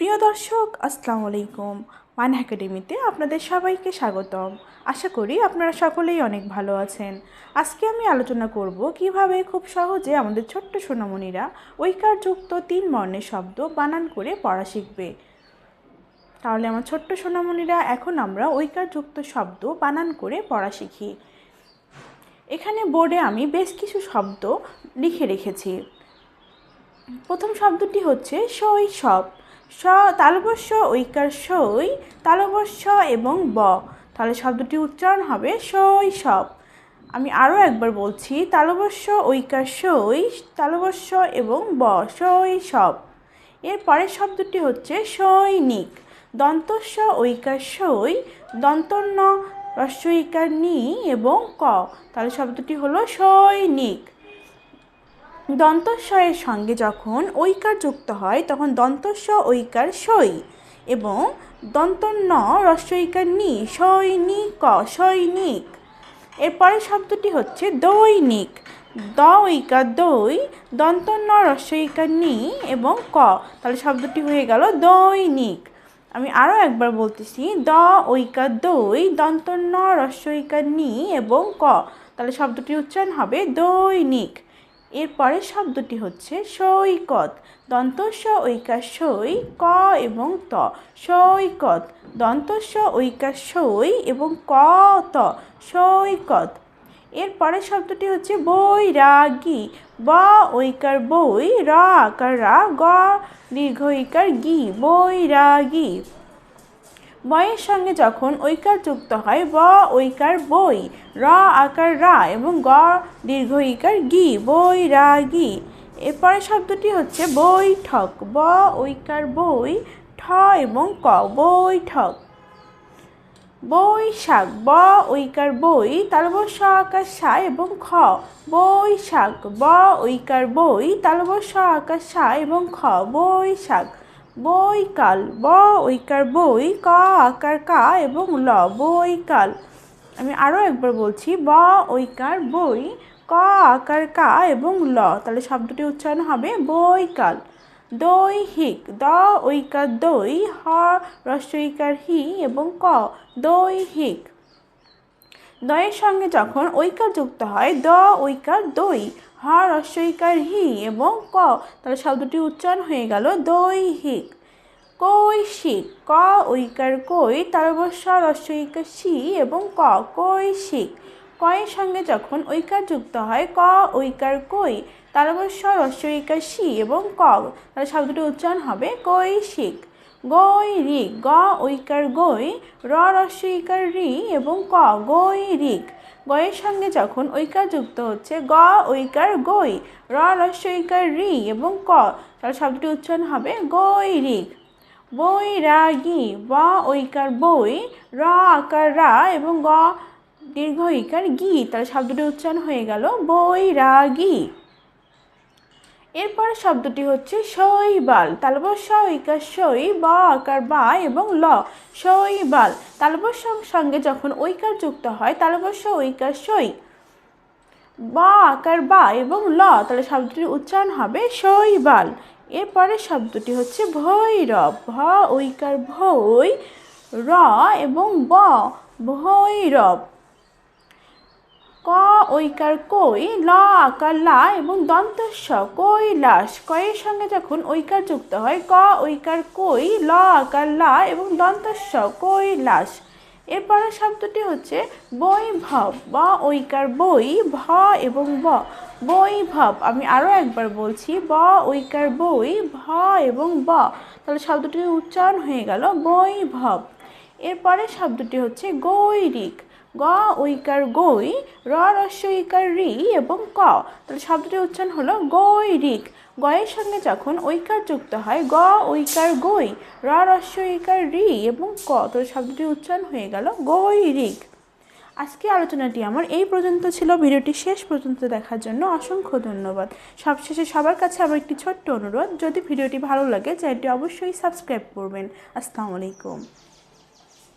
প্রিয় দর্শক, আসসালামু আলাইকুম। মান একাডেমিতে আপনাদের সবাইকে স্বাগতম। আশা করি আপনারা সকলেই অনেক ভালো আছেন। আজকে আমি আলোচনা করব কীভাবে খুব সহজে আমাদের ছোট্ট সোনামণিরা ঐকারযুক্ত তিন বর্ণের শব্দ বানান করে পড়া শিখবে। তাহলে আমার ছোট্ট সোনামণিরা, এখন আমরা ঐকারযুক্ত শব্দ বানান করে পড়া শিখি। এখানে বোর্ডে আমি বেশ কিছু শব্দ লিখে রেখেছি। প্রথম শব্দটি হচ্ছে শৈশব। স তালবস্য ঐকার সই তালবস্য এবং ব। তাহলে শব্দটি উচ্চারণ হবে শৈশব আমি আরও একবার বলছি তালবস্য ঐকার সই তালবস্য এবং ব শৈশব এর পরের শব্দটি হচ্ছে সৈনিক। দন্তস্য, ঐকার সই দন্তন্য রস্যইকার নি এবং ক। তাহলে শব্দটি হলো সৈনিক। দন্তস্বয়ের সঙ্গে যখন ঐকার যুক্ত হয়, তখন দন্তস্ব ঐকার সই এবং দন্তন্য রস্যইকার নি, সৈনিক সৈনিক এরপরের শব্দটি হচ্ছে দৈনিক। দ ঐকার দই দন্তন্য রস্যইকার নি এবং ক। তাহলে শব্দটি হয়ে গেল দৈনিক। আমি আরও একবার বলতেছি, দ ঐকার দই দন্তন্য রস্যইকার নি এবং ক। তাহলে শব্দটি উচ্চারণ হবে দৈনিক। এর পরের শব্দটি হচ্ছে সৈকত। দন্তস্ব ঐকার সই ক এবং ত। সৈকত। দন্তস্ব ঐকার সই এবং ক ত। সৈকত। এর পরের শব্দটি হচ্ছে বৈরাগী। ব ঐকার বই র আকার রা, গ দীর্ঘ ঐকার গি। বৈরাগী। বয়ের সঙ্গে যখন ঐকার যুক্ত হয়, ব ঐকার বই, র আকার রা এবং গ দীর্ঘ ইকার গি, বই রা বৈরাগী এরপরে শব্দটি হচ্ছে বৈঠক, ব ঐকার বই, ঠ এবং ক, বৈঠক। বৈশাখ, ব ঐকার বই তালবস্য আকার সা এবং খ। বৈশাখ, ব ঐকার বই তালবস্য আকার সা এবং খ। বৈশাখ বৈকাল ব, ঐকার বই, ক, আকার, কা এবং ল বৈকাল আমি আরও একবার বলছি, ব, ঐকার বই, ক, আকার, কা এবং ল। তাহলে শব্দটি উচ্চারণ হবে বৈকাল দৈহিক, দ, ঐকার দই, হ রস্যইকার হি এবং ক, দৈহিক। দয়ের সঙ্গে যখন ঐকার যুক্ত হয়, দ, ঐকার দই হ রস্যইকার হি এবং ক। তাহলে শব্দটি উচ্চারণ হয়ে গেল দৈহিক। কৈশিক, ক ঐকার কই তারবস্য রস্যইকার সি এবং ক কৈশিক। কয়ের সঙ্গে যখন ঐকার যুক্ত হয়, ক ঐকার কই তারবস্য রস্যইকার সি এবং ক। তাহলে শব্দটি উচ্চারণ হবে কৈশিক। গৈরিক, গ ঐকার গই র রস্যইকার রি এবং ক গৈরিক। গয়ের সঙ্গে যখন ঐকার যুক্ত হচ্ছে, গ, ঐকার গই র রস্যইকার রি এবং ক, তাহলে শব্দটি উচ্চারণ হবে গৈরিক বৈরাগী ব ঐকার বই র, আকার রা এবং গ, দীর্ঘ ঐকার গি, তাহলে শব্দটি উচ্চারণ হয়ে গেল বই বৈরাগী এরপর শব্দটি হচ্ছে শৈবাল। তালবস্য ঐকার সই ব আকার, বা এবং ল। শৈবাল। তালবস্য সঙ্গে যখন ঐকার যুক্ত হয় তালবস্য ঐকার সই ব আকার, বা এবং ল। তাহলে শব্দটির উচ্চারণ হবে শৈবাল। এরপরে শব্দটি হচ্ছে ভৈরব। ভ, ঐকার, ভৈ, র এবং ব। ভৈরব। ক ঐকার কই, ল আকার লা এবং দন্তস্ব কৈলাস কয়ের সঙ্গে যখন ঐকার যুক্ত হয়, ক ঐকার কই, ল আকার লা এবং দন্তস্ব কৈলাস এরপরের শব্দটি হচ্ছে বৈভব ব ঐকার বই ভ এবং ব। বৈভব আমি আরও একবার বলছি, ব ঐকার বই ভ এবং ব। তাহলে শব্দটির উচ্চারণ হয়ে গেল বৈভব এরপরে শব্দটি হচ্ছে গৈরিক। গ ঐকার গই র রস্যইকার রি এবং ক। তাহলে শব্দটির উচ্চারণ হলো গৈরিক। গয়ের সঙ্গে যখন ঐকার যুক্ত হয়, গ ঐকার গই র রস্যইকার রি এবং ক, তাহলে শব্দটির উচ্চারণ হয়ে গেল গৈরিক। আজকে আলোচনাটি আমার এই পর্যন্ত ছিল। ভিডিওটি শেষ পর্যন্ত দেখার জন্য অসংখ্য ধন্যবাদ। সবশেষে সবার কাছে আবার একটি ছোট্ট অনুরোধ। যদি ভিডিওটি ভালো লাগে, চ্যানেলটি অবশ্যই সাবস্ক্রাইব করবেন। আসসালামু আলাইকুম।